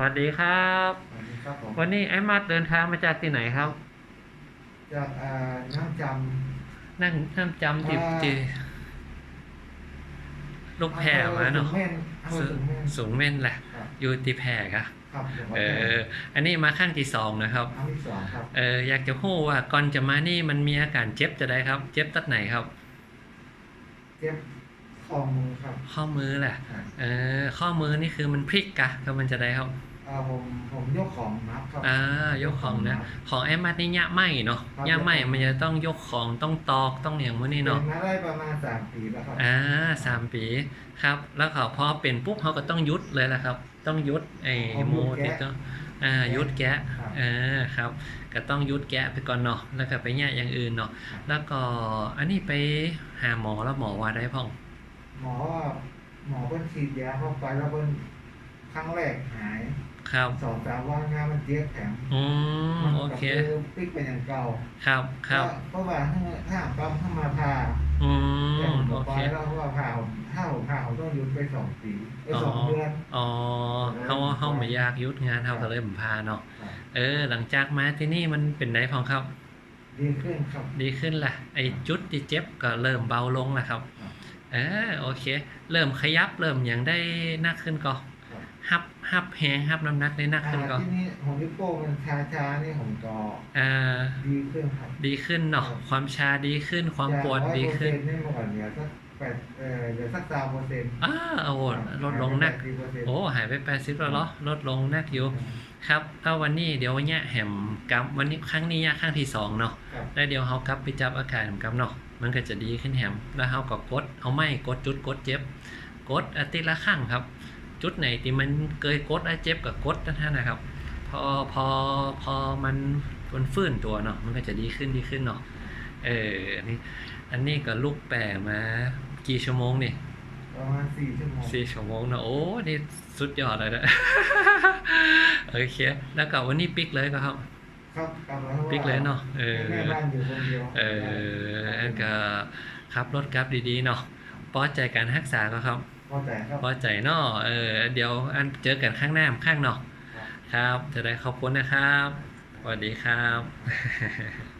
สวัสดีครับ สวัสดีครับผมวันนี้ไอ้มาดเดินทางมาจากที่ไหนครับ จากเอ่อน้ำจนั่งนั่งจำติบอ่าจีลูกแพร่มาเนาะอำภอสูงเม่นอำเภอสูงเม่นสูงเม่นแหละ ครับอยู่ที่แพร่กะครับจังหวัดเอแพร่ออันนี้มาข้างที่สองนะครับ ครั้งที่สองครับเอออยากจะพูดว่าก่อนจะมานี่มันมีอาการเจ็บจะได้ครับ เจ็บตัดไหนครับ เจ็บ คอมือครับ ข้อมือแหละครับ เออข้อมือนี่คือมันพลิกกะก็มันจะได้ครับเอ่อผมผมยกของนับครับ อ่ายกของนะของไอ้มัดนี่ยะไหมเนาะครับ ยะไหมมันจะต้องยกของต้องตอกต้องอย่างมื้อนี่เป็เนาะนมาได้ประมาณสามปีแล้วครับอ่าสามปีครับ แล้วเขาพอเป็นปุ๊บเขาก็ต้องยุดเลยแหละครับ ต้องยุดไอ้เอาโมยุดแกะติดต้องอ่ายุดแกะครับอ่าครับ ก็ต้องยุดแกะไปก่อนเนาะแล้วก็ไปแยกอย่างอื่นเนาะครับแล้วก็อันนี้ไปหาหมอแล้วหมอว่าได้พ่อง หมอว่าหมอเพิ่นฉีดยาเข้าไปแล้วเพิ่นครั้งแรกหายครับสองสามวันงานมันเจ็บแข็งอืมมันโอก็เคคือพลิกไปอย่างเก่า ครับครับเพราะว่าถ้าถ้าปั๊มเข้ามาพาอืแต่มผมโอบอกเคไว้แล้วว่าผ่าผมถ้าผมผ่าผมต้องหยุดไปสองปีไปสองเดือนอ๋อเขาเขาไม่อยากยุดงานเขาก็เลยผมพาเนาะครับเออ หลังจากมาที่นี่มันเป็นไงพ่องครับ ดีขึ้นครับ ดีขึ้นละไอ้จุดที่เจ็บก็เริ่มเบาลงแล้วครับครับ เออโอเค เริ่มขยับเริ่มอย่างได้นักขึ้นก็ครับฮับฮับแหงฮับน้ำหนักได้นักขึ้นก็อ่าที่นี่ของนิ้วโป้งมันชาชาๆนี่ผมก็อ่าดีขึ้นครับดีขึ้นเนาะครับความชาดีขึ้นความปวดดีขึ้นจาก100%นี่เมื่อก่อนเหลือสักแปดเออเหลือสักสามเปอร์เซ็นต์อ้าโอ้โหลดลงนักโอ้หายไปแปดสิบแล้วเหรอลดลงนักอยู่ครับถ้าวันนี้เดี๋ยววันเนี้ยแหมกับวันนี้ครั้งนี้เนี่ยครั้งที่สองเนาะครับแล้วเดี๋ยวเขากลับไปจับอาการกับเนาะ มันก็จะดีขึ้นแหมแล้วเขาก็กดเอาไม่กดจุดกดเจ็บ กดอาทิตย์ละครั้งครับ จุดไหนที่มันเกยกดแล้วเจ็บกับกดนั่นนะนะครับ พอพอพอมันมันฟื้นตัวเนาะมันก็จะดีขึ้นดีขึ้นเนาะเอออันนี้อันนี้ก็ลูกแปะมากี่ชั่วโมงนี่ประมาณสี่ชั่วโมงสี่ชั่วโมงเนอะโอ้ นี่สุดยอดเลยนะ โอเค แล้วก็วันนี้ปิกเลยก็ครับ ครับกลับมาพราะว่าปิกเลยเนาะเออแม่บ้านอยู่คนเดียวเอออันก็ขับรถกลับดีๆเนาะปลอดใจการรักษาก็ครับพอแต่ครับปลอดใจเนาะเออเดี๋ยวอันเจอกันข้างหน้าข้างเนาะครับครับจะได้ขอบคุณนะครับสวัสดีครับ